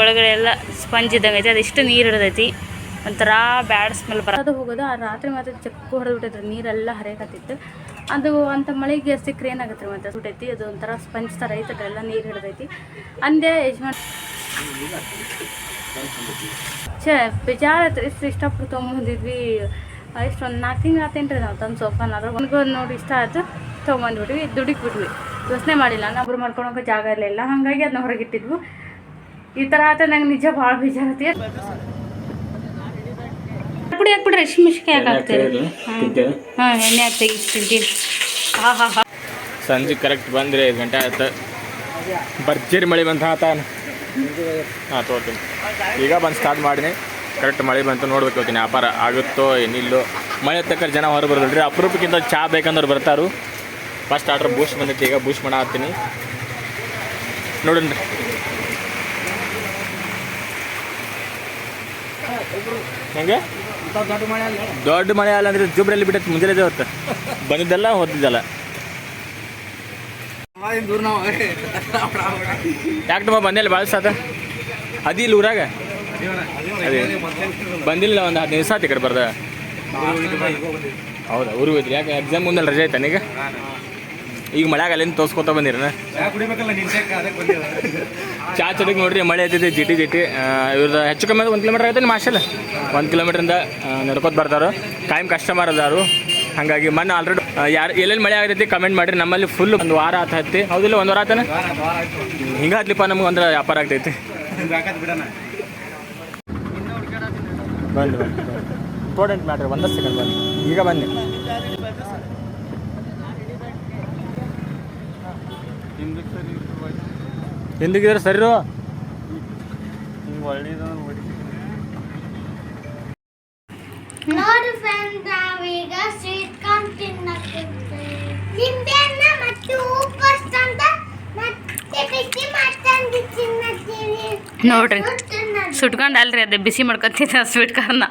ಒಳಗಡೆ ಎಲ್ಲ ಸ್ಪಂಜ್ ಇದ್ದಂಗೆ ಐತಿ ಅದಿಷ್ಟು ನೀರು ಹಿಡ್ದೈತಿ. ಒಂಥರ ಬ್ಯಾಡ್ ಸ್ಮೆಲ್ ಬರೋದು ಹೋಗೋದು, ಆ ರಾತ್ರಿ ಮಾತ್ರ ಚಕ್ಕು ಹೊಡೆದು ಬಿಟ್ಟೈತೆ ನೀರೆಲ್ಲ ಹರಿಯಕತ್ತಿತ್ತು. ಅದು ಅಂತ ಮಳೆಗೆ ಸಿಕ್ಕರೆ ಏನಾಗುತ್ತೆ ರೀ ಮತ್ತೆ? ಸುಟೈತಿ ಅದು ಒಂಥರ ಸ್ಪಂಜ್ ಥರ ಐತೆ ಅದೆಲ್ಲ ನೀರು ಹಿಡ್ದೈತಿ. ಅಂದೆ ಯಜಮಾನ್ ಛೇ ಬೇಜಾರು ಆಯ್ತು ಎಷ್ಟು ಇಷ್ಟಪಟ್ಟು ತೊಗೊಂಬಂದಿದ್ವಿ ಎಷ್ಟು ಒಂದು ನಾಲ್ಕು ತಿಂಗಳು ಆತೇನು ರೀ ನಾವು ತಂದು ಸೋಫಾನ ಅದ್ರ ಒಂದು ನೋಡಿ ಇಷ್ಟ ಆಯ್ತು ತೊಗೊಂಬಂದ್ಬಿಟ್ವಿ ದುಡಿಗೆ ಬಿಟ್ವಿ ಯೋಚನೆ ಮಾಡಿಲ್ಲ, ನಾವು ಮಾಡ್ಕೊಳಕ್ಕೆ ಜಾಗ ಇರಲಿಲ್ಲ, ಹಾಗಾಗಿ ಅದನ್ನ ಹೊರಗಿಟ್ಟಿದ್ವು. ಈ ಥರ ಆತ ನಂಗೆ ನಿಜ ಭಾಳ ಬೇಜಾರತಿ ಪುಡಿ ಮಿಷ್ಕೆ ಯಾಕೆ ಹಾಕ್ತೀರಿ? ಹಾಂ. ಎಣ್ಣೆ ಹಾಕ್ತೀವಿ ಇಷ್ಟು ಹಾಂ ಹಾಂ ಹಾಂ. ಸಂಜೆ ಕರೆಕ್ಟ್ ಬಂದ್ರೆ ಐದು ಗಂಟೆ ಆಯ್ತು. ಭರ್ಜರಿ ಮಳೆ ಬಂತ ಆತ. ಹಾಂ ತೋತೀನಿ ಈಗ ಬಂದು ಸ್ಟಾರ್ಟ್ ಮಾಡೀನಿ. ಕರೆಕ್ಟ್ ಮಳೆ ಬಂತು ನೋಡ್ಬೇಕು ಹೋಗ್ತೀನಿ ವ್ಯಾಪಾರ ಆಗುತ್ತೋ ಏನಿಲ್ಲೋ. ಮಳೆ ತಕ್ಕ ಜನ ಹೊರ ಬರೋದಿಲ್ರಿ. ಅಪರೂಪಕ್ಕಿಂತ ಚಾ ಬೇಕಂದ್ರೆ ಬರ್ತಾರು. ಫಸ್ಟ್ ಆರ್ಡ್ರ್ ಬೂಸ್ಟ್ ಬಂದೈತಿ ಈಗ ಬೂಸ್ಟ್ ಮಾಡ ಹಾಕ್ತೀನಿ ನೋಡೋಣ. ಹೆಂಗೆ? ದೊಡ್ಡ ಮಳೆ ಅಲ್ಲ ಅಂದ್ರೆ ಜುಬ್ರಲ್ಲಿ ಬಿಟ್ಟೈತಿ, ಮುಂಜಾನೆ ಹೊತ್ತು. ಬಂದಿದ್ದಲ್ಲ ಹೊತ್ತಿದ್ದಲ್ಲ ಯಾಕಮ್ಮ ಬಂದಿಲ್ಲ ಭಾಳ ಸಾತ ಅದಿ ಇಲ್ಲ ಊರಾಗ? ಬಂದಿಲ್ಲ ಒಂದು ಹದಿನೈದು ದಿವಸ ಆತು ಈ ಕಡೆ ಬರ್ದ. ಹೌದಾ, ಊರಿಗೆ ಹೋಯ್ತು ಯಾಕೆ ಎಕ್ಸಾಮ್ ಮುಂದೆ ರಜೆ ಆಯ್ತಾನ ಈಗ ಮಳೆಯಾಗ ಅಲ್ಲಿಂದ ತೋರ್ಸ್ಕೊತ ಬಂದಿರನ ಚಾ ಚಡಿಗೆ ನೋಡ್ರಿ ಮಳೆ ಐತೈತಿ ಜಿಟಿ ಜಿಟಿ. ಇವ್ರದ್ದು ಹೆಚ್ಚು ಕಮ್ಮಿ ಒಂದು ಕಿಲೋಮೀಟರ್ ನಿಮ್ಮ ಹಾಸ್ಟೆಲ್ ಒಂದು ಕಿಲೋಮೀಟ್ರಿಂದ ನಡ್ಕೊತ ಬರ್ತಾರೋ ಟೈಮ್ ಕಸ್ಟಮರ್ ಅದಾರು ಹಾಗಾಗಿ ಮೊನ್ನೆ ಆಲ್ರೆಡಿ ಯಾರು ಎಲ್ಲೆಲ್ಲಿ ಮಳೆ ಆಗೈತಿ ಕಮೆಂಟ್ ಮಾಡಿರಿ. ನಮ್ಮಲ್ಲಿ ಫುಲ್ ಒಂದು ವಾರ ಆತ ಹತ್ತಿ. ಹೌದಿಲ್ಲ ಒಂದು ವಾರ ಆತನ? ಹಿಂಗೆ ಹತ್ಲಿಪ್ಪ ನಮ್ಗೆ ಅಂದ್ರೆ ವ್ಯಾಪಾರ ಆಗ್ತೈತಿ. ಬಂದು ಬಂದು ಇಂಪಾರ್ಟೆಂಟ್ ಮ್ಯಾಟ್ರ್ ಒಂದಷ್ಟು ಸೆಕೆಂಡ್ ಬನ್ನಿ. ಈಗ ಬನ್ನಿ. ಹಿಂದಿಗಿದ್ರೆ ಸರಿ ನೋಡು. ಫ್ರೆಂಡ್ ನಾವೀಗ ಸ್ವೀಟ್ ಕಾರ್ನ್ ತಿನ್ನಕ್ಕಿರ್ತೀವಿ ನಿಂಬೆ ಹಣ್ಣ ಮತ್ತು ಹೂಕೋಸ್ ಅಂತ ಮತ್ತೆ ಬಿಸಿ ಮಾಡ್ತಂದು ತಿನ್ನತ್ತೀವಿ. ನೋಡ್ರಿ ಸುಟ್ಕೊಂಡು ಅಲ್ರಿ ಅದೇ ಬಿಸಿ ಮಾಡ್ಕೊತಿದ್ದ ಸ್ವೀಟ್ ಕಾರ್ನ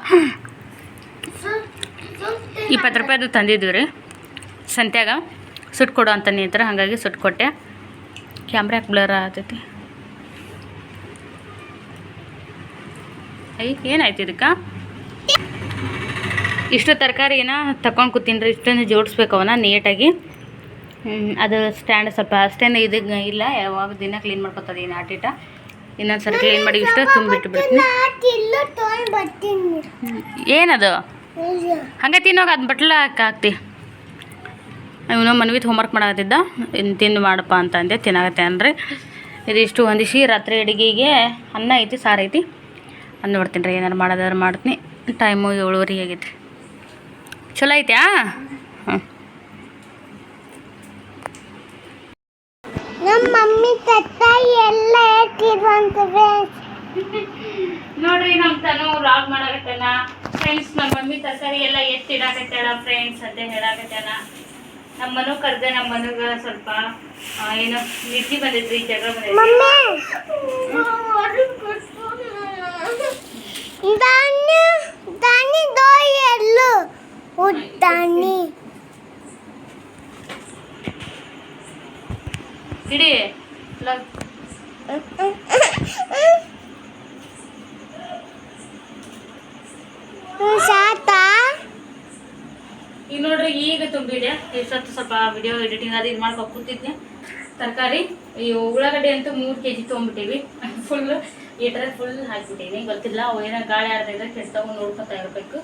ಇಪ್ಪತ್ತು ರೂಪಾಯಿದು ತಂದಿದ್ವಿ ರೀ. ಸಂತ್ಯಾಗ ಸುಟ್ಟು ಕೊಡು ಅಂತ ನೀತ್ರ ಹಾಗಾಗಿ ಸುಟ್ಟು ಕೊಟ್ಟೆ ಕ್ಯಾಮ್ರಾ ಯಾಕೆ ಬ್ಲರ್ ಆಗ್ತೈತಿ ಐ ಏನಾಯ್ತು ಇದಕ್ಕೆ? ಇಷ್ಟು ತರಕಾರಿನ ತಗೊಂಡು ಕೂತೀನಿ ಇಷ್ಟೊಂದು ಜೋಡಿಸ್ಬೇಕು ಅವನ್ನ ನೀಟಾಗಿ ಅದು ಸ್ಟ್ಯಾಂಡ್ ಸ್ವಲ್ಪ ಅಷ್ಟೇನು ಇದು ಇಲ್ಲ ಯಾವಾಗ ದಿನ ಕ್ಲೀನ್ ಮಾಡ್ಕೊತದೆ ಈ ನಾಟಿಟ ಇನ್ನೊಂದು ಸರಿ ಕ್ಲೀನ್ ಮಾಡಿ ಇಷ್ಟ ತುಂಬಿಟ್ಟು ಬಿಡ್ತೀನಿ. ಏನದು? ಹಂಗೆ ತಿನ್ನೋಗ ಅದು ಬಟ್ಲ ಹಾಕ್ತಿ. ಇವನು ಮನ್ವಿತ್ ಹೋಮ್ವರ್ಕ್ ಮಾಡಕತ್ತಿದ್ದ. ಇನ್ನು ತಿಂದು ಮಾಡಪ್ಪ ಅಂತ ಅಂದೆ. ತಿನ್ನಾಗತ್ತೆ ಅನ್ರಿ ಇದಿಷ್ಟು ಹೊಂದಿಸಿ ರಾತ್ರಿ ಅಡುಗೆಗೆ ಅನ್ನ ಐತಿ ಸಾರು ಐತಿ. ಅನ್ನ ಬಿಡ್ತೀನಿ ರೀ ಏನಾರು ಮಾಡೋದಾದ್ರು ಮಾಡ್ತೀನಿ. ಟೈಮು ಏಳುವರೆ ಆಗೈತೆ ಚಲೋ ಐತ್ಯಾ? ಹಾಂ ನಮ್ಮ ಮಮ್ಮಿ ತತ್ತ ಎಲ್ಲ ಹೇಳ್ತಿರುವಂತವೆ ನೋಡ್ರಿ ನಮ್ಮ ತನು ವ್ಲಾಗ್ ಮಾಡಾಕತ್ತಾನ. ಫ್ರೆಂಡ್ಸ್ ನಮ್ಮ ಮಮ್ಮಿ ತರಕಾರಿ ಎಲ್ಲ ಎತ್ತಿಡಾಕತ್ತಾಳ ಫ್ರೆಂಡ್ಸ್ ಅಂತ ಹೇಳಾಕತ್ತಾನ. ನಮ್ಮ ಮನು ಕರ್ದೆ ನಮ್ಮ ಮನುಗ ಸ್ವಲ್ಪ ಆ, ಏನೋ ನಿದ್ದೆ ಬಂದಿದ್ರಿ ಜಗಳ ಬಂದಿದ್ರಿ ಮಮ್ಮಿ! ದಾನಿ ದಾನಿ ದೋಯ್ ಎಲ್ಲು. ಉದ್ದಾನಿ. ಇಡಿ ಲ- ಸಾತಾ ಈಗ ನೋಡ್ರಿ ಈಗ ಎಷ್ಟೊತ್ತು ಸ್ವಲ್ಪ ವಿಡಿಯೋ ಎಡಿಟಿಂಗ್ ಅದು ಇದು ಮಾಡ್ಕೊಂಡು ಕೂತಿದ್ದೆ ತರಕಾರಿ ಈ ಉಳ್ಳಾಗಡ್ಡೆ ಅಂತೂ ಮೂರು ಕೆ ಜಿ ತೊಗೊಂಡ್ಬಿಟ್ಟಿವಿ. ಫುಲ್ ಈ ಥರ ಫುಲ್ ಹಾಕ್ಬಿಟ್ಟಿವಿ. ಗೊತ್ತಿಲ್ಲ ಏನೋ ಗಾಳಿ ಆಡ್ದಾಗ ಕೆಟ್ಟವು ನೋಡ್ಕೊತಾ ಇರಬೇಕು.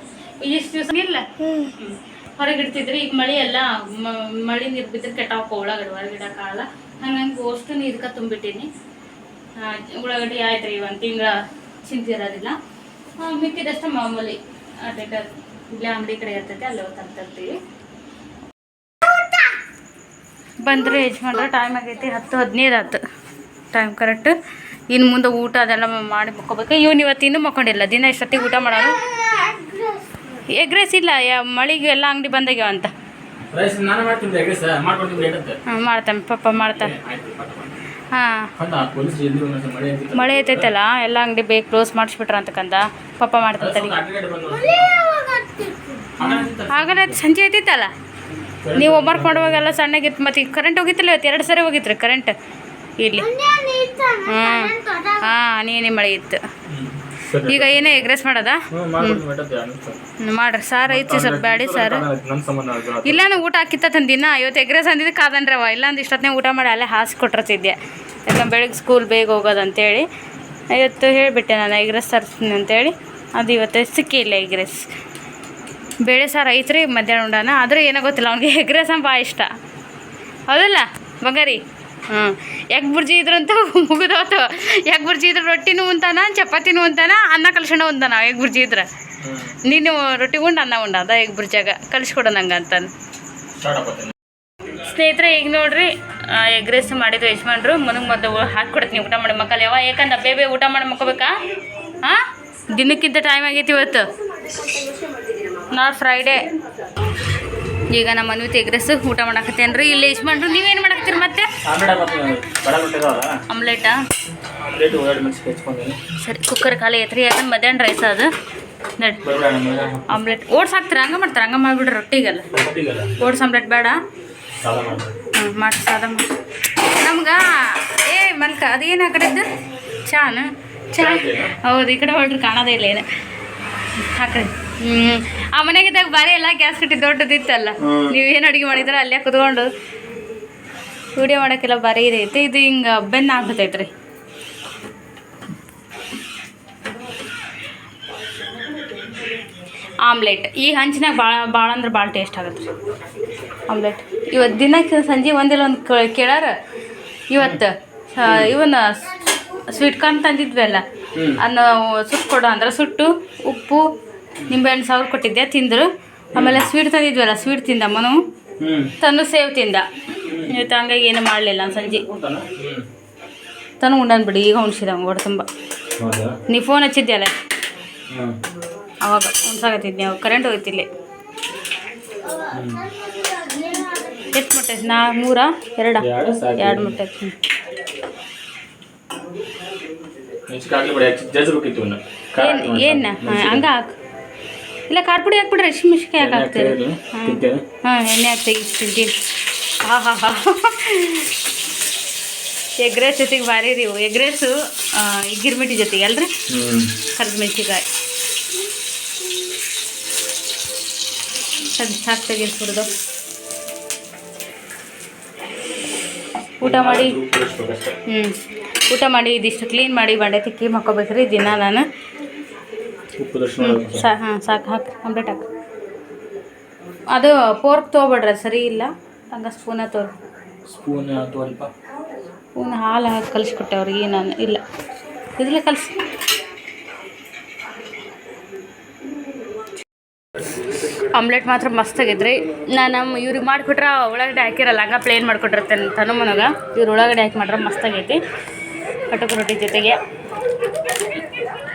ಇಷ್ಟು ದಿವಸ ಇಲ್ಲ ಹೊರಗಿಡ್ತಿದ್ರಿ ಹೊರಗೆ ಇಡ್ತಿದ್ರಿ ಈಗ ಮಳೆ ಎಲ್ಲ ಮಳೆ ನೀರು ಬಿದ್ದರೆ ಕೆಟ್ಟವಕ್ಕ ಉಳ್ಳಾಗಡ್ಡೆ ಹೊರಗೆ ಇಡೋಕ್ಕಾಗಲ್ಲ ಹಂಗಂಗೆ ಅಷ್ಟು ನೀರ್ಕ ತುಂಬಿಟ್ಟಿನಿ ಉಳ್ಳಾಗಡ್ಡೆ ಆಯ್ತು ರೀ ಒಂದು ತಿಂಗಳ ಚಿಂತಿರೋದಿಲ್ಲ. ಮಿಕ್ಕಿದಷ್ಟು ಮಾಮೂಲಿ ಅದಕ್ಕೆ ಇಲ್ಲೇ ಅಂಗಡಿ ಕಡೆ ಇರ್ತೈತೆ ಅಲ್ಲೇ ತರ್ತೀವಿ. ಬಂದರೆ ಯಜಮಾನ್ರೆ ಟೈಮ್ ಆಗೈತಿ ಹತ್ತು ಹದಿನೈದು ಆಯ್ತು ಟೈಮ್ ಕರೆಕ್ಟ್ ಇನ್ನು ಮುಂದೆ ಊಟ ಅದೆಲ್ಲ ಮಾಡಿ ಮಕ್ಕೋಬೇಕು. ಇವ್ನು ಇವತ್ತು ಇನ್ನೂ ಮಕ್ಕೊಂಡಿಲ್ಲ. ದಿನ ಇಷ್ಟೊತ್ತಿಗೆ ಊಟ ಮಾಡೋದು? ಎಗ್ ರೈಸ್ ಇಲ್ಲ. ಯಾ ಮಳಿಗೆ ಎಲ್ಲ ಅಂಗಡಿ ಬಂದಾಗ್ಯಾವ ಅಂತ. ಮಾಡ್ತೀನಿ ಹಾಂ ಪಪ್ಪ ಮಾಡ್ತಾನೆ ಹಾಂ. ಮಳೆ ಐತಿ ಮಳೆ ಐತೈತಲ್ಲ ಎಲ್ಲ ಅಂಗಡಿ ಬೇಗ ಕ್ಲೋಸ್ ಮಾಡಿಸ್ಬಿಟ್ರ ಅಂತಕಂದ ಪಪ್ಪ ಮಾಡ್ತಾನೆ ಆಗಲ್ಲ ಸಂಜೆ ಐತಿತ್ತಲ್ಲ ನೀವು ಹೋಮ್ವರ್ಕ್ ಮಾಡುವಾಗೆಲ್ಲ ಸಣ್ಣಗಿತ್ತು ಮತ್ತು ಕರೆಂಟ್ ಹೋಗಿತ್ತಲ್ಲ ಇವತ್ತು ಎರಡು ಸರಿ ಹೋಗಿತ್ರಿ ಕರೆಂಟ್ ಇಲ್ಲಿ. ಹಾಂ ಹಾಂ ನೀನೇ ಮಳೆ ಇತ್ತು. ಈಗ ಏನೇ ಎಗ್ರೆಸ್ ಮಾಡೋದಾ? ಹ್ಮ್, ಮಾಡ್ರಿ. ಸಾರ್ ಐತಿ ಸ್ವಲ್ಪ ಬ್ಯಾಡಿ ಸಾರ್. ನನ್ನ ಸಂಬಂಧ ಅದು. ಇಲ್ಲ ನಾನು ಊಟ ಹಾಕಿತ್ತ ತಂದಿನ ಇವತ್ತು ಎಗ್ರೆಸ್ ಅಂದಿದ್ದು ಕಾದನ್ರವ ಇಲ್ಲ ಅಂದ್ರೆ ಇಷ್ಟೊತ್ತನೇ ಊಟ ಮಾಡಿ ಅಲ್ಲೇ ಹಾಸಿ ಕೊಟ್ಟಿರ್ತಿದ್ದೆ ಯಾಕಂದ್ರೆ ಬೆಳಗ್ಗೆ ಸ್ಕೂಲ್ ಬೇಗ ಹೋಗೋದು ಅಂತೇಳಿ. ಇವತ್ತು ಹೇಳಿಬಿಟ್ಟೆ ನಾನು ಎಗ್ರೆಸ್ ತರ್ತೀನಿ ಅಂತೇಳಿ. ಅದು ಇವತ್ತು ಸಿಕ್ಕಿಲ್ಲ ಎಗ್ರೆಸ್ ಬೇಳೆ ಸಾರು ಐತ್ರಿ ಮಧ್ಯಾಹ್ನ ಉಂಡಾನ. ಆದರೂ ಏನೋ ಗೊತ್ತಿಲ್ಲ ಅವ್ನಿಗೆ ಎಗ್ರೆಸ್ ಭಾಳ ಇಷ್ಟ. ಹೌದಲ್ಲ? ಬಂಗಾರಿ. ಹ್ಞೂ ಎಗ್ ಬುರ್ಜಿ ಇದ್ರಂತೂ ಮುಗಿದೋತು ಎಗ್ ಬುರ್ಜಿ ಇದ್ರೆ ರೊಟ್ಟಿನೂ ಉಂತಾನ ಚಪಾತಿನೂ ಉಂತಾನ ಅನ್ನ ಕಲ್ಸೋಣ ಉಂತಾನ ಎಗ್ ಬುರ್ಜಿ ಇದ್ರೆ. ನೀನು ರೊಟ್ಟಿ ಉಂಡು ಅನ್ನ ಉಂಡ ಅದ ಎಗ್ ಬುರ್ಜಾಗ ಕಲಿಸ್ಕೊಡ ನಂಗೆ Start ಸ್ನೇಹಿತರೆ ಈಗ ನೋಡ್ರಿ ಎಗ್ ರೈಸ್ ಮಾಡಿದ್ರು ಯಜಮಾನ್ರು ಮನಗೆ ಮೊದಲು ಹಾಕ್ಕೊಡ್ತೀನಿ ಊಟ ಮಾಡಿ ಮಕ್ಕಳು. ಯಾವ ಯಾಕಂದ್ರೆ ಬೇಬೆ ಊಟ ಮಾಡಿ ಮಕ್ಕೋಬೇಕಾ? ಹಾಂ ದಿನಕ್ಕಿಂತ ಟೈಮ್ ಆಗೈತಿ ಇವತ್ತು. ನಾಳೆ ಫ್ರೈಡೇ ಈಗ ನಮ್ಮ ಮನ್ವಿತ್ ಎಗ್ ರೈಸ್ ಊಟ ಮಾಡಾಕತ್ತೇನ್ರಿ ಇಲ್ಲಿ ಯಜಮಾನ್ರು, ನೀವೇನು ಮಾಡಕತ್ತೀರಿ ಮತ್ತೆ? ಆಮ್ಲೆಟ್ ಸರಿ ಕುಕ್ಕರ್ ಖಾಲಿ ಐತ್ರಿ, ಯಾಕಂದ್ರೆ ಮಧ್ಯಾಹ್ನ ರೈಸ್ ಅದು. ಆಮ್ಲೆಟ್ ಓಟ್ಸ್ ಹಾಕ್ತೀರ? ಹಂಗೆ ಮಾಡ್ತಾರೆ? ಹಂಗೆ ಮಾಡಿಬಿಡ್ರಿ, ರೊಟ್ಟಿಗೆಲ್ಲ. ಓಟ್ಸ್ ಆಮ್ಲೆಟ್ ಬೇಡ. ಹ್ಞೂ ಮಾಡಿ, ಸಾದ ನಮ್ಗೆ, ಏ, ಮಲ್ಕ, ಅದೇನು ಆ ಕಡೆದ್ದು ಚಾನ? ಚಾ ಹೌದು, ಈ ಕಡೆ ಹೊರಟ್ರೆ ಕಾಣೋದೇ ಇಲ್ಲ ಏನು. ಹಾಕ್ರಿ. ಹ್ಞೂ ಆ ಮನೆಗಿದ್ದಾಗ ಬಾರಿ ಎಲ್ಲ ಗ್ಯಾಸ್ ಕಟ್ಟಿ ದೊಡ್ಡದಿತ್ತಲ್ಲ. ನೀವು ಏನು ಅಡುಗೆ ಮಾಡಿದ್ರೆ ಅಲ್ಲೇ ಕುತ್ಕೊಂಡು? ವಿಡಿಯೋ ಮಾಡೋಕ್ಕೆಲ್ಲ ಭಾರಿ ಇದೈತೆ ಇದು ಹಿಂಗೆ ಬೆನ್ನ ಆಗ್ಬಿಟ್ಟೈತ್ರಿ. ಆಮ್ಲೆಟ್. ಈ ಹಂಚಿನಾಗ ಭಾಳ ಭಾಳ ಅಂದ್ರೆ ಭಾಳ ಟೇಸ್ಟ್ ಆಗುತ್ತೆ ರೀ ಆಮ್ಲೆಟ್. ಇವತ್ತು ದಿನಕ್ಕೆ ಸಂಜೆ ಒಂದಿಲ್ಲ ಒಂದು ಕೇಳಾರ? ಇವತ್ತು ಇವನ್ನ ಸ್ವೀಟ್ ಕಾರ್ನ್ ತಂದಿದ್ವಲ್ಲ? ಹ್ಮ್. ಅದನ್ನ ಸುಟ್ಟು ಕೊಡು ಅಂದ್ರೆ ಸುಟ್ಟು ಉಪ್ಪು ನಿಂಬೆಹಣ್ಣು ಸಾವಿರ ಕೊಟ್ಟಿದ್ದೆ ತಿಂದರು. ಆಮೇಲೆ ಸ್ವೀಟ್ ತಂದಿದ್ವಲ್ಲ ಸ್ವೀಟ್ ತಿಂದ ಮನು. ತನು ಸೇವ್ ತಿಂದ. ಇವತ್ತು ಹಂಗಾಗಿ ಏನು ಮಾಡಲಿಲ್ಲ ಸಂಜೆ. ತನು ಉಂಡನ್ ಬಿಡಿ ಈಗ ಉಣ್ಸಿದ ಹೊಡೆ ತುಂಬ. ನೀ ಫೋನ್ ಹಚ್ಚಿದ್ಯಲ್ಲ? ಅಲ್ಲ ಅವಾಗ ಉಣ್ಸಾಕತ್ತಿದ್ನಿ ಅವಾಗ ಕರೆಂಟ್ ಹೋಗ್ತಿಲ್ಲ. ಎಷ್ಟು ಮೊಟ್ಟೆ? ನಾ ಮೂರ ಎರಡ. ಎರಡು ಮೊಟ್ಟೆ ಹ್ಞೂ ಹೆಚ್ಚಿಗೆ ಹಾಕ್ಲಿ ಬಿಡಿ, ಹೆಚ್ಚಿಗೆ ಜಜ್ಬೇಕಿತ್ತು ಇವ್ನ. ಖಾರ ಏನು. ಹಂಗೆ ಹಾಕು. ಇಲ್ಲ ಖಾರ ಪುಡಿ ಹಾಕ್ಬಿಡ್ರಿ ಹಸಿ ಮೆಣ್ಸಿನ್ಕಾಯಿ ಯಾಕೆ ಹಾಕ್ತೀರಿ? ಹಾಂ. ಎಣ್ಣೆ ಹಾಕ್ತೀವಿ ತಿಂತೀವಿ ಹಾ ಹಾ ಹಾ. ಎಗ್ ರೈಸ್ ಜೊತೆಗೆ ಭಾರಿ ರೀ ಎಗ್ ರೈಸು ಗಿರ್ಮಿಟಿ ಜೊತೆಗೆ ಅಲ್ರಿ. ಕರ್ದ ಮೆಣಸಿನ್ಕಾಯಿ. ಸರಿ ಸಾಕು ತೆಗಿಸ್ಬಿಡ್ದು ಊಟ ಮಾಡಿ. ಹ್ಞೂ ಊಟ ಮಾಡಿ ಇದಿಷ್ಟು ಕ್ಲೀನ್ ಮಾಡಿ ಬಂಡೆ ತಿಕ್ಕಿ ಮಕ್ಕೋಬೇಕ್ರಿ ದಿನ ನಾನು. ಸಾ ಹಾಂ ಸಾಕು ಹಾಕಿ ಕಂಪ್ಲೀಟ್ ಹಾಕಿ ಅದು ಪೋರ್ಕ್ ತೊಗೊಬೇಡ್ರಿ ಸರಿ ಇಲ್ಲ? ಹಂಗೆ ಸ್ಪೂನ ತೋರಿ. ಸ್ಪೂನ್ ಸ್ಪೂನ್ ಹಾಲು ಹಾಕಿ ಕಲಿಸ್ಕೊಟ್ಟೆ ಅವ್ರಿಗೆ ನಾನು ಇಲ್ಲ. ಇದ್ರಲ್ಲೇ ಕಲಿಸಿ. ಆಮ್ಲೆಟ್ ಮಾತ್ರ ಮಸ್ತ್ ಆಗಿದ್ರಿ ನಾನು ನಮ್ಮ ಇವ್ರಿಗೆ ಮಾಡಿಕೊಟ್ರೆ ಉಳ್ಳಾಗಡ್ಡೆ ಹಾಕಿರಲ್ಲ ಹಂಗ ಪ್ಲೇನ್ ಮಾಡಿಕೊಟ್ಟಿರ್ತೇನೆ ತನು ಮನಗ ಇವ್ರು ಉಳ್ಳಾಗಡ್ಡೆ ಹಾಕಿ ಮಾಡ್ರೆ ಮಸ್ತ್ ಆಗೈತಿ. ಕಟಕ್ ರೊಟ್ಟಿ ಜೊತೆಗೆ.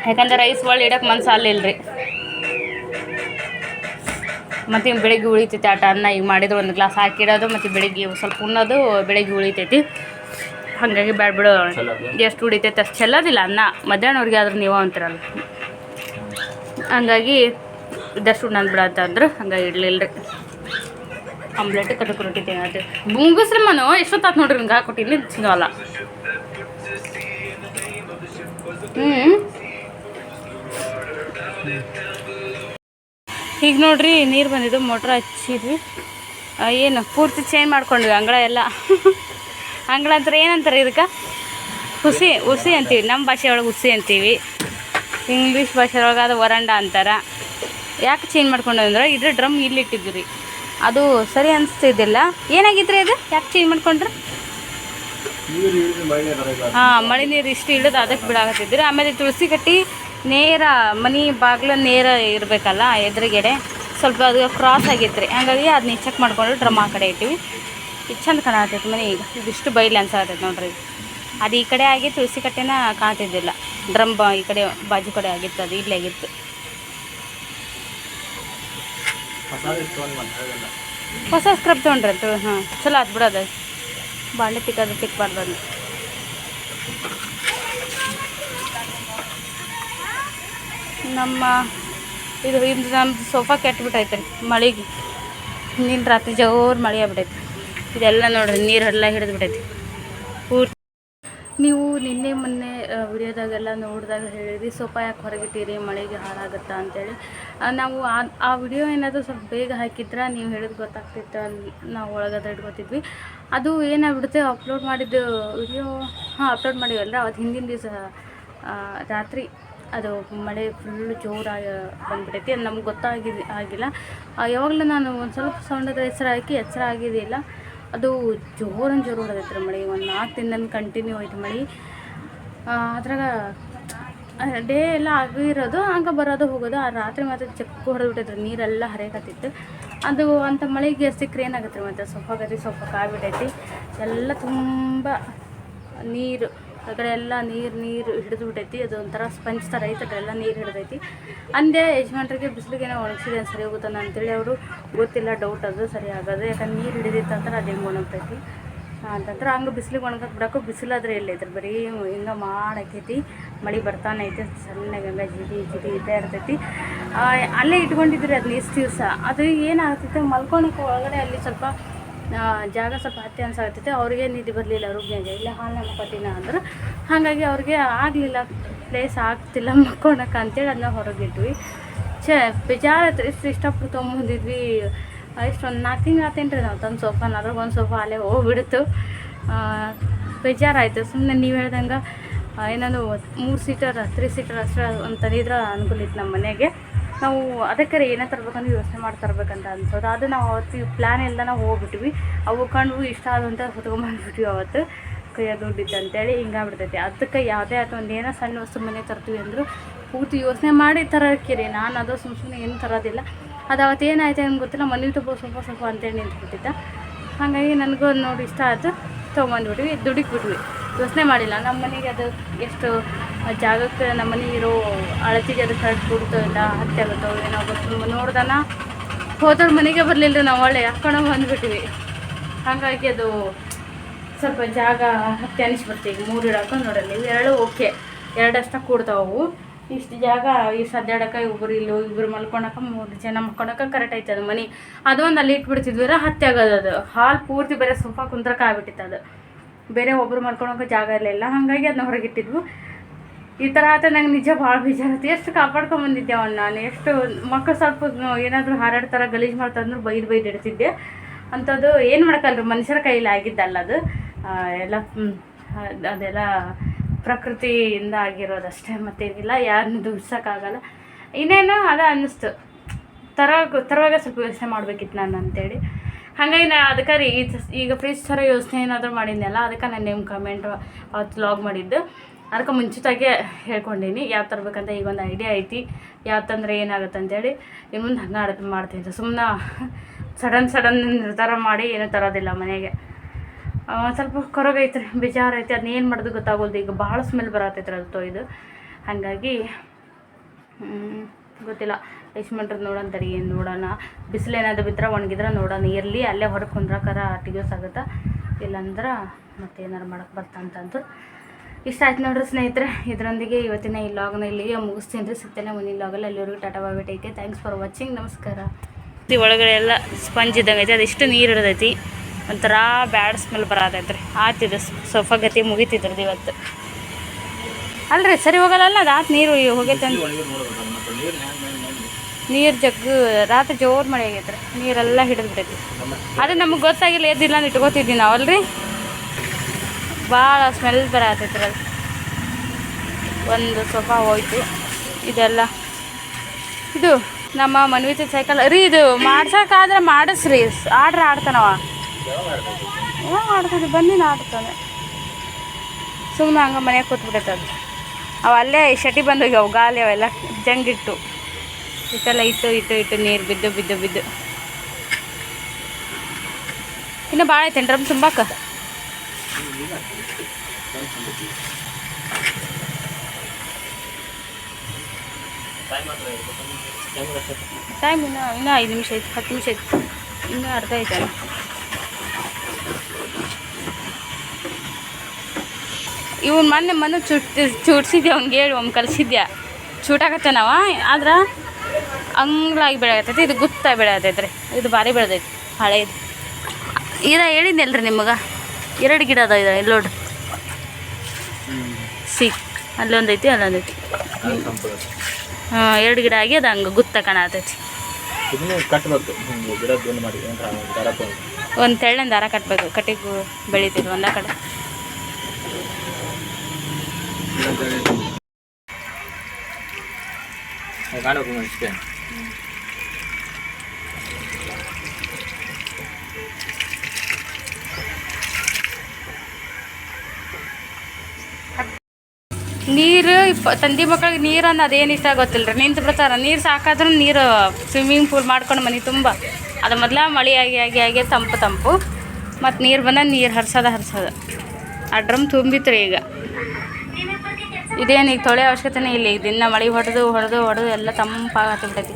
ಯಾಕಂದ್ರೆ ರೈಸ್ ಒಳ್ಳೆ ಇಡೋಕೆ ಮನ್ಸು ಅಲ್ಲಿಲ್ಲ ರೀ ಮತ್ತು ಹಿಂಗೆ ಬೆಳಿಗ್ಗೆ ಉಳಿತೈತಿ ಆಟ ಅನ್ನ ಈಗ ಮಾಡಿದ್ರೆ ಒಂದು ಗ್ಲಾಸ್ ಹಾಕಿಡೋದು ಮತ್ತು ಬೆಳಿಗ್ಗೆ ಸ್ವಲ್ಪ ಉಣ್ಣೋದು ಬೆಳಿಗ್ಗೆ ಉಳಿತೈತಿ. ಹಾಗಾಗಿ ಬಿಡು. ಎಷ್ಟು ಉಳಿತೈತೆ ಅಷ್ಟು ಚೆಲ್ಲೋದಿಲ್ಲ ಅನ್ನ. ಮಧ್ಯಾಹ್ನವ್ರಿಗೆ ಆದ್ರೆ ನೀವು ಅಂತಿರಲ್ಲ. ಹಂಗಾಗಿ ಇದಷ್ಟು ಉಣ್ಣೋದು ಬಿಡ ಅಂತ ಅಂದ್ರೆ. ಹಂಗಾಗಿ ಇಡ್ಲಿಲ್ಲ ರೀ ಆಮ್ಲೆಟ್ ಕಟಕ್ ರೊಟ್ಟಿ ತಿನ್ನತ್ತೆ ಮುಂಗಸ್ರಿ ಮನು ಎಷ್ಟೊತ್ತಾತು ನೋಡ್ರಿ ಹಿಂಗೆ ಹಾಕೊಟ್ಟಿನಿ ಸಿಗಲ್ಲ. ಹ್ಞೂ ಈಗ ನೋಡ್ರಿ, ನೀರು ಬಂದಿದ್ದು ಮೋಟ್ರ್ ಹಚ್ಚಿದ್ವಿ. ಏನು, ಪೂರ್ತಿ ಚೇಂಜ್ ಮಾಡ್ಕೊಂಡ್ವಿ, ಅಂಗಳ ಎಲ್ಲ. ಅಂಗಳ ಅಂತಾರೆ ಏನಂತಾರೆ ಇದಕ್ಕೆ? ಹುಸಿ ಹುಸಿ ಅಂತೀವಿ. ನಮ್ಮ ಭಾಷೆ ಒಳಗೆ ಹುಸಿ ಅಂತೀವಿ. ಇಂಗ್ಲೀಷ್ ಭಾಷೆ ಒಳಗೆ ಅದು ವರಂಡ ಅಂತಾರೆ. ಯಾಕೆ ಚೇಂಜ್ ಮಾಡ್ಕೊಂಡು ಅಂದ್ರೆ, ಇದ್ರ ಡ್ರಮ್ ಇಲ್ಲಿ ಇಟ್ಟಿದ್ವಿ ರೀ ಅದು ಸರಿ ಅನಿಸ್ತಿದ್ದಿಲ್ಲ. ಏನಾಗಿತ್ತು ಅದು? ಯಾಕೆ ಚೇಂಜ್ ಮಾಡ್ಕೊಂಡ್ರೆ? ಹಾಂ ಮಳೆ ನೀರು ಇಷ್ಟು ಇಳಿದು ಅದಕ್ಕೆ ಬಿಡಾಕತ್ತಿದ್ರಿ ಆಮೇಲೆ ತುಳಸಿ ಕಟ್ಟಿ ನೇರ ಮನೆ ಬಾಗ್ಲ ನೇರ ಇರಬೇಕಲ್ಲ ಎದುರುಗಡೆ. ಸ್ವಲ್ಪ ಅದು ಕ್ರಾಸ್ ಆಗಿತ್ತು ರೀ ಹಂಗಾಗಿ ಅದನ್ನ ಚೆಕ್ ಮಾಡ್ಕೊಂಡು ಡ್ರಮ್ ಆ ಕಡೆ ಇಟ್ಟಿವಿ. ಇದು ಚಂದ ಕಾಣತೈತಿ ಮನೆ ಈಗ. ಇದಿಷ್ಟು ಬೈಲಿ ಅನ್ಸಾತೈತೆ ನೋಡ್ರಿ. ಅದು ಈ ಕಡೆ ಆಗಿ ತುಳಸಿ ಕಟ್ಟೆನ ಕಾಣ್ತಿದ್ದಿಲ್ಲ. ಡ್ರಮ್ ಬಾ ಈ ಕಡೆ ಬಾಜು ಕಡೆ ಆಗಿತ್ತು ಅದು ಇಲ್ಲೇ ಆಗಿತ್ತು. ಹೊಸ ಸ್ಕ್ರಬ್ ತೊಗೊಂಡ್ರಿ ಹಾ ಹಾಂ ಚಲೋ ಆತ್ ಬಿಡೋದು ಬಾಂಡೆ ತಿಕ್ಕೋದು ತಿಕ್ಕಬಾರ್ದು ಅಂತ ನಮ್ಮ ಇದು ಇದು ನಮ್ದು ಸೋಫಾ ಕೆಟ್ಬಿಟ್ಟೈತೆ ರೀ ಮಳೆಗೆ. ನಿನ್ನ ರಾತ್ರಿ ಜೋರು ಮಳೆ ಆಗ್ಬಿಟ್ಟೈತೆ ಇದೆಲ್ಲ ನೋಡ್ರಿ, ನೀರೆಲ್ಲ ಎಲ್ಲ ಹಿಡಿದು ಬಿಟ್ಟೈತಿ ಪೂರ್ತಿ. ನೀವು ನಿನ್ನೆ ಮೊನ್ನೆ ವಿಡಿಯೋದಾಗೆಲ್ಲ ನೋಡಿದಾಗ ಹೇಳಿದ್ರಿ, ಸೋಫಾ ಯಾಕೆ ಹೊರಗಿಟ್ಟಿರಿ, ಮಳೆಗೆ ಹಾಳಾಗುತ್ತಾ ಅಂತೇಳಿ. ನಾವು ಆ ವಿಡಿಯೋ ಏನಾದರೂ ಸ್ವಲ್ಪ ಬೇಗ ಹಾಕಿದ್ರೆ ನೀವು ಹೇಳೋದು ಗೊತ್ತಾಗ್ತಿತ್ತು ಅಲ್ಲಿ ನಾವು ಒಳಗಡೆ ಇಟ್ಕೊತಿದ್ವಿ. ಅದು ಏನಾಗ್ಬಿಡುತ್ತೆ ಅಪ್ಲೋಡ್ ಮಾಡಿದ್ದು ವಿಡಿಯೋ ಹಾಂ ಅಪ್ಲೋಡ್ ಮಾಡಿವಲ್ಲ ಅವತ್ತು ಹಿಂದಿನ ದಿವಸ ರಾತ್ರಿ ಅದು ಮಳೆ ಫುಲ್ ಜೋರಾಗಿ ಬಂದ್ಬಿಟ್ಟೈತಿ ಅದು ನಮ್ಗೆ ಗೊತ್ತಾಗಿ ಆಗಿಲ್ಲ. ಯಾವಾಗಲೂ ನಾನು ಒಂದು ಸ್ವಲ್ಪ ಸೌಂಡದ ಹೆಸರು ಹಾಕಿ ಎಚ್ಚರ ಆಗಿದ್ದಿಲ್ಲ ಅದು ಜೋರನ್ನು ಜೋರು ಹೊಡೆದೈತ್ರಿ ಮಳೆ. ಒಂದು ನಾಲ್ಕು ದಿನದಲ್ಲಿ ಕಂಟಿನ್ಯೂ ಆಯಿತು ಮಳೆ. ಅದ್ರಾಗ ಡೇ ಎಲ್ಲ ಆಗಿರೋದು ಹಂಗೆ ಬರೋದು, ಹೋಗೋದು, ಆ ರಾತ್ರಿ ಮಾತ್ರ ಚೆಕ್ ಹೊಡೆದ್ಬಿಟ್ಟೈತೆ ನೀರೆಲ್ಲ ಹರಿಯಕತ್ತಿತ್ತು. ಅದು ಅಂತ ಮಳೆಗೆ ಸಿಕ್ಕರೆ ಏನಾಗುತ್ತೆ ಮತ್ತೆ? ಸೊಪ್ಪ ಗತಿ ಸ್ವಲ್ಪ ಕಾಯ್ಬಿಟ್ಟೈತಿ ಎಲ್ಲ ತುಂಬ ನೀರು, ಆ ಕಡೆ ಎಲ್ಲ ನೀರು ನೀರು ಹಿಡಿದು ಬಿಟ್ಟೈತಿ ಅದು ಒಂಥರ ಸ್ಪಂಜ್ ಥರ ಐತೆ, ಆ ನೀರು ಹಿಡಿದೈತಿ. ಅಂದೆ ಯಜಮಾನ್ರಿಗೆ ಬಿಸಿಲಿಗೆ ಒಣಗಿಸಿದೆ ಸರಿ ಹೋಗುತ್ತಾನ ಅಂತೇಳಿ ಅವರು. ಗೊತ್ತಿಲ್ಲ ಡೌಟ್ ಅದು ಸರಿ ಆಗೋದು ಯಾಕಂದ್ರೆ ನೀರು ಹಿಡಿದಿತ್ತು ಅಂದ್ರೆ ಅದು ಹೆಂಗೆ ಒಣಗ್ತೈತಿ ಅಂತಂದ್ರೆ ಹಂಗೆ ಬಿಸಿಲಿಗೆ ಒಣಗಕ್ಕೆ ಬಿಡಕ್ಕೂ ಬಿಸಿಲಾದ್ರೆ ಇದ್ರೆ ಬರೀ ಹಿಂಗೆ ಮಾಡಾಕೈತಿ, ಮಳೆ ಬರ್ತಾನೆ ಐತೆ, ಸಣ್ಣಗೆ ಹಂಗೆ ಜಿಡಿ ಜಿಡಿ ಇದ್ದೇ ಇರ್ತೈತಿ. ಅಲ್ಲೇ ಇಟ್ಕೊಂಡಿದ್ರಿ ಅದನ್ನ ಇಷ್ಟು ದಿವಸ. ಅದು ಏನಾಗ್ತೈತೆ ಮಲ್ಕೊಳಕ್ಕೆ ಒಳಗಡೆ ಅಲ್ಲಿ ಸ್ವಲ್ಪ ಜಾಗ ಸ್ವಲ್ಪ ಹತ್ತಿ ಅನ್ಸಾಗ್ತೈತೆ ಅವ್ರಿಗೆ ನಿದ್ದೆ ಬರಲಿಲ್ಲ ರುಗ್ನಾಗೆ ಇಲ್ಲ, ಹಾಲು ಮಕ್ಕೋತೀನ ಅಂದ್ರೆ. ಹಾಗಾಗಿ ಅವ್ರಿಗೆ ಆಗಲಿಲ್ಲ ಪ್ಲೇಸ್ ಆಗ್ತಿಲ್ಲ ಮಲ್ಕೊಳಕ್ಕೆ ಅಂತೇಳಿ ಅದನ್ನ ಹೊರಗಿಟ್ವಿ ಛೇ ಬೇಜಾರೈತೆ ಇಷ್ಟು ಇಷ್ಟಪಟ್ಟು ತೊಗೊಂಬಂದಿದ್ವಿ. ಎಷ್ಟು ಒಂದು ನಾಲ್ಕು ತಿಂಗಳು ಆತೇನು ರೀ ನಾವು ತಂದು ಸೋಫಾನ ಅದ್ರಾಗ ಒಂದು ಸೋಫಾ ಅಲ್ಲೇ ಹೋಗ್ಬಿಡ್ತು. ಬೇಜಾರಾಯಿತು. ಸುಮ್ಮನೆ ನೀವು ಹೇಳ್ದಂಗೆ ಏನೋ ಮೂರು ಸೀಟರ್ ತ್ರೀ ಸೀಟರ್ ಅಷ್ಟೇ ಒಂದು ತಂದಿದ್ರೆ ಅನುಕೂಲ ಇತ್ತು ನಮ್ಮ ಮನೆಗೆ. ನಾವು ಅದಕ್ಕೆ ರೀ ಏನೇ ತರಬೇಕಂದ್ರೆ ಯೋಚನೆ ಮಾಡಿ ತರಬೇಕಂತ ಅನ್ಸೋದು. ಅದು ನಾವು ಅವತ್ತು ಪ್ಲ್ಯಾನ್ ಎಲ್ಲ ನಾವು ಹೋಗ್ಬಿಟ್ವಿ. ಅವು ಕಂಡು ಇಷ್ಟ ಆದಂತ ಹೊತ್ಕೊಂಡ್ಬಂದ್ಬಿಟ್ವಿ ಅವತ್ತು. ಕೈಯ ದುಡ್ಡಿತ್ತು ಅಂತೇಳಿ ಹಿಂಗಾಗ್ಬಿಡ್ತೈತಿ. ಅದಕ್ಕೆ ಯಾವುದೇ ಆಯ್ತು ಒಂದು ಏನೋ ಸಣ್ಣ ವಸ್ತು ಮನೆ ತರ್ತೀವಿ ಅಂದರೂ ಪೂರ್ತಿ ಯೋಚನೆ ಮಾಡಿ ತರೋಕ್ಕಿರಿ ನಾನು ಅದು ಸುಮ್ಮ ಸುಮ್ಮನೆ ಏನು ತರೋದಿಲ್ಲ. ಅದು ಅವತ್ತು ಏನಾಯ್ತು ಏನು ಗೊತ್ತಿಲ್ಲ ಮನೆ ತುಂಬ ಸ್ವಲ್ಪ ಸ್ವಲ್ಪ ಅಂತೇಳಿ ನಿಂತ್ಬಿಟ್ಟಿದ್ದ ಹಾಗಾಗಿ ನನಗೂ ನೋಡಿ ಇಷ್ಟ ಆಯ್ತು. ತೊಗೊಂಬಂದ್ಬಿಟ್ವಿ ದುಡಿಗೆ ಬಿಟ್ವಿ. ಯೋಚನೆ ಮಾಡಿಲ್ಲ. ನಮ್ಮ ಮನೆಗೆ ಅದು ಎಷ್ಟು ಜಾಗಕ್ಕೆ ನಮ್ಮ ಮನೆ ಇರೋ ಅಳತಿಗೆ ಅದು ಕರೆಕ್ಟ್ ಕೊಡ್ತೋ ಇಲ್ಲ ಹತ್ತಿ ಆಗುತ್ತೋ ಏನೋ ಗೊತ್ತು. ನೋಡ್ದಾನ ಹೋದವ್ರ ಮನೆಗೆ ಬರಲಿಲ್ಲ ನಾವು ಒಳ್ಳೆ ಹಾಕೊಂಡು ಬಂದುಬಿಟ್ವಿ. ಹಾಗಾಗಿ ಅದು ಸ್ವಲ್ಪ ಜಾಗ ಹತ್ತಿ ಅನಿಸ್ಬಿಡ್ತೀವಿ ಮೂರು ಇಡಕ್ಕೆ ನೋಡಲ್ಲ. ನೀವು ಎರಡು ಓಕೆ. ಎರಡಷ್ಟ ಕೂಡ್ತಾವು ಇಷ್ಟು ಜಾಗ ಈ ಸದ್ಯಾಡಕ್ಕೆ ಇಬ್ಬರು ಇಲ್ಲೋ ಇಬ್ಬರು ಮಲ್ಕೊಳಕ್ಕೆ ಮೂರು ಜನ ಮಲ್ಕೊಳಕ್ಕೆ ಕರೆಕ್ಟ್ ಐತೆ ಅದು ಮನೆ. ಅದೊಂದು ಅಲ್ಲಿ ಇಟ್ಬಿಡ್ತಿದ್ವಿ ಹತ್ತಿ ಆಗೋದು ಅದು. ಹಾಲ್ ಪೂರ್ತಿ ಬೇರೆ ಸೋಫಾ ಕುಂದ್ರಕ್ಕೆ ಆಗ್ಬಿಟ್ಟಿತ್ತು ಅದು. ಬೇರೆ ಒಬ್ಬರು ಮಲ್ಕೊಳಕ್ಕೆ ಜಾಗ ಇರಲಿಲ್ಲ. ಹಾಗಾಗಿ ಅದನ್ನ ಹೊರಗಿಟ್ಟಿದ್ವು ಈ ಥರ ಆತ ನಂಗೆ ನಿಜ ಭಾಳ ಬೇಜಾರತ್ತೆ ಎಷ್ಟು ಕಾಪಾಡ್ಕೊಂಬಂದಿದ್ದೆ ಅವ್ನು ನಾನು. ಎಷ್ಟು ಮಕ್ಕಳು ಸ್ವಲ್ಪ ಏನಾದರೂ ಹಾರಾಡ್ತಾರ ಗಲೀಜು ಮಾಡ್ತಾರಂದ್ರೆ ಬೈದು ಬೈದು ಇಡ್ತಿದ್ದೆ. ಅಂಥದ್ದು ಏನು ಮಾಡೋಕ್ಕಲ್ರಿ ಮನುಷ್ಯರ ಕೈಲಿ ಆಗಿದ್ದಲ್ಲ ಅದು. ಎಲ್ಲ ಅದೆಲ್ಲ ಪ್ರಕೃತಿಯಿಂದ ಆಗಿರೋದಷ್ಟೇ, ಮತ್ತೇನಿಲ್ಲ ಯಾರನ್ನೂ ದುಡ್ಸೋಕ್ಕಾಗಲ್ಲ. ಇನ್ನೇನು ಅದ ಅನ್ನಿಸ್ತು. ತರ ತರುವಾಗ ಸ್ವಲ್ಪ ಯೋಚನೆ ಮಾಡ್ಬೇಕಿತ್ತು ನಾನು ಅಂತೇಳಿ. ಹಾಗಾಗಿ ನಾ ಅದಕ್ಕೆ ರೀ ಈಗ ಫ್ರಿಜ್ ಥರ ಯೋಚನೆ ಏನಾದರೂ ಮಾಡಿದ್ನಲ್ಲ, ಅದಕ್ಕೆ ನಾನು ನಿಮ್ಮ ಕಮೆಂಟ್ ಅವತ್ತು ಲಾಗ್ ಮಾಡಿದ್ದು. ಅದಕ್ಕೆ ಮುಂಚಿತಾಗೆ ಹೇಳ್ಕೊಂಡೀನಿ, ಯಾವ ತರಬೇಕಂತ ಈಗ ಒಂದು ಐಡಿಯಾ ಐತಿ, ಯಾವ ತಂದರೆ ಏನಾಗುತ್ತೆ ಅಂತೇಳಿ. ಇನ್ನು ಮುಂದೆ ಹಂಗೆ ಮಾಡ್ತೀನಿ ಸುಮ್ಮನೆ ಸಡನ್ ಸಡನ್ ನಿರ್ಧಾರ ಮಾಡಿ ಏನೂ ತರೋದಿಲ್ಲ ಮನೆಗೆ. ಸ್ವಲ್ಪ ಕೊರಗೈತೆ ರೀ ಬೇಜಾರೈತೆ ಅದನ್ನ ಏನು ಮಾಡೋದು ಗೊತ್ತಾಗೋಲ್ದು, ಈಗ ಭಾಳ ಸ್ಮೆಲ್ ಬರತ್ತೈತೆ ಅದು ತೊಯ್ದು ಹಾಗಾಗಿ ಗೊತ್ತಿಲ್ಲ. ಎಷ್ಟು ಮಾಡ್ರಿ ನೋಡೋಣ, ತಡಿ ಏನು ನೋಡೋಣ. ಬಿಸಿಲು ಏನಾದ್ರು ಬಿದ್ದರೆ ಒಣಗಿದ್ರೆ ನೋಡೋಣ. ಇರಲಿ, ಅಲ್ಲೇ ಹೊರಗೆ ಕುಂದ್ರಕ್ಕಾರ ಟಿಗ್ಯೂಸ್ ಆಗುತ್ತೆ? ಇಲ್ಲಾಂದ್ರೆ ಮತ್ತೆ ಏನಾರು ಮಾಡಕ್ಕೆ ಬರ್ತಾ ಅಂತಂದು ಇಷ್ಟ ಆಯ್ತು ನೋಡ್ರಿ ಸ್ನೇಹಿತರೆ, ಇದರೊಂದಿಗೆ ಇವತ್ತಿನ ಈ ಲಾಗ್ನ ಇಲ್ಲಿಗೆ ಮುಗಿಸ್ತೀನಿ ರೀ. ಸಿಗ್ತೇನೆ ಮುಂದಿನ ಲಾಗಲ್ಲಿ ಅಲ್ಲಿವರೆಗೂ tata take care thanks for watching ನಮಸ್ಕಾರ. ಒಳಗಡೆ ಎಲ್ಲ ಸ್ಪಂಜ್ ಇದ್ದಂಗೆ ಐತಿ. ಅದಿಷ್ಟು ನೀರು ಇರ್ತೈತಿ. ಒಂಥರ ಬ್ಯಾಡ್ ಸ್ಮೆಲ್ ಬರೋದೈತ್ರಿ ಆತಿದ್ದು ಸೋಫಾ ಗತಿ ಮುಗಿತಿದ್ರದ್ದು ಇವತ್ತು. ಅಲ್ರಿ, ಸರಿ ಹೋಗಲ್ಲ ಅದು ನೀರು ಹೋಗೈತೆ ನೀರು ಜಗ್ಗು, ರಾತ್ರಿ ಜೋರು ಮಳೆ ಆಗೈತೆ ರೀ ನೀರೆಲ್ಲ ಹಿಡಿದು ಬಿಟ್ಟೈತಿ ಅದು ನಮಗೆ ಗೊತ್ತಾಗಿಲ್ಲ ಎದ್ದಿಲ್ಲ ಅಂತ ಇಟ್ಕೋತಿದ್ವಿ ನಾವು, ಅಲ್ರಿ? ಭಾಳ ಸ್ಮೆಲ್ ಬರತೈತ್ರಿ ಅಲ್ಲಿ ಒಂದು ಸೋಫಾ ಹೋಯ್ತು. ಇದೆಲ್ಲ. ಇದು ನಮ್ಮ ಮನ್ವಿತ ಸೈಕಲ್ ರೀ, ಇದು ಮಾಡ್ಸೋಕ್ಕಾದ್ರೆ ಮಾಡಿಸ್ರಿ. ಆಡ್ರ್ ಆಡ್ತಾನವ. ಹ್ಞೂ ಮಾಡ್ತದೆ ಬನ್ನಿ ಆಡ್ತಾನೆ ಸುಮ್ಮನೆ ಹಂಗೆ ಮನೆಗೆ ಕೂತ್ಬಿಟ್ಟೈತೆ ಅದು ಅವು ಅಲ್ಲೇ ಶಟಿ ಬಂದೋಗ್ಯಾವ ಗಾಲಿ ಅವೆಲ್ಲ, ಜಂಗಿಟ್ಟು. ಇಟ್ಟೆಲ್ಲ ಇಟ್ಟು ಇಟ್ಟು ಇಟ್ಟು ನೀರು ಬಿದ್ದು ಬಿದ್ದು ಬಿದ್ದು. ಇನ್ನು ಭಾಳ ಐತೆ ಡ್ರಮ್ ತುಂಬಾಕ? ಟೈಮ್ ಇನ್ನೂ ಇನ್ನೂ ಐದು ನಿಮಿಷ ಐತೆ, ಹತ್ತು ನಿಮಿಷ ಐತೆ. ಇನ್ನೂ ಅರ್ಧ ಐತೆ ಇವನ್ ಮೊನ್ನೆ ಮನೆ ಚುಟ್ ಚುಟ್ಸಿದ್ದೆ ಅವ್ನಿಗೆ ಹೇಳಿ ಒಮ್ಮೆ ಕಲಿಸಿದ್ಯಾ ಚೂಟಾಗತ್ತೆ ನಾವು? ಆದ್ರೆ ಅಂಗ್ಲಾಗಿ ಬೆಳೆಯತ್ತೈತಿ ಇದು ಗುತ್ತಾಗಿ ಬೆಳೆಯತ್ತೈತ್ರಿ ರೀ ಇದು ಭಾರಿ ಬೆಳೆದೈತಿ ಹಳೇದು. ಇದ ರೀ ನಿಮಗೆ? ಎರಡು ಗಿಡ ಅದ ಇದು ಇಲ್ಲಿ ನೋಡ್ರಿ ಸಿ ಅಲ್ಲೊಂದೈತಿ ಅಲ್ಲೊಂದೈತಿ ಹಾಂ ಎರಡು ಗಿಡ ಆಗಿ ಅದು ಹಂಗೆ ಗುತ್ತ ಕಾಣತೈತಿ ಒಂದು ತೆಳ್ಳನ ದಾರ ಕಟ್ಟಬೇಕು ಕಟ್ಟಿಗೆ ಬೆಳಿತೈತಿ ಒಂದ ಕಡೆ. ನೀರು, ಇಪ್ಪ, ತಂದೆ ಮಕ್ಕಳಿಗೆ ನೀರು ಅನ್ನೋದು ಏನು ಇಷ್ಟ ಗೊತ್ತಿಲ್ಲ ರೀ ನಿಂತು ಬಿಡ್ತಾರೆ. ನೀರು ಸಾಕಾದ್ರೂ ನೀರು ಸ್ವಿಮ್ಮಿಂಗ್ ಪೂಲ್ ಮಾಡ್ಕೊಂಡು ಮನೆ ತುಂಬ. ಅದು ಮೊದಲ ಮಳೆ ಆಗಿ ಆಗಿ ಆಗಿ ತಂಪು ತಂಪು. ಮತ್ತು ನೀರು ಬಂದ ನೀರು ಹರ್ಸೋದ, ಹರ್ಸೋದು. ಆ ಡ್ರಮ್ ತುಂಬಿತ್ತು ಈಗ. ಇದೇನು ಈಗ ತೊಳೆ ಅವಶ್ಯಕತೆನೇ ಇಲ್ಲ. ಈಗ ದಿನ ಮಳೆ ಹೊಡೆದು ಹೊಡೆದು ಹೊಡೆದು ಎಲ್ಲ ತಂಪಾಗತ್ತಿಬಿಟ್ಟೈತಿ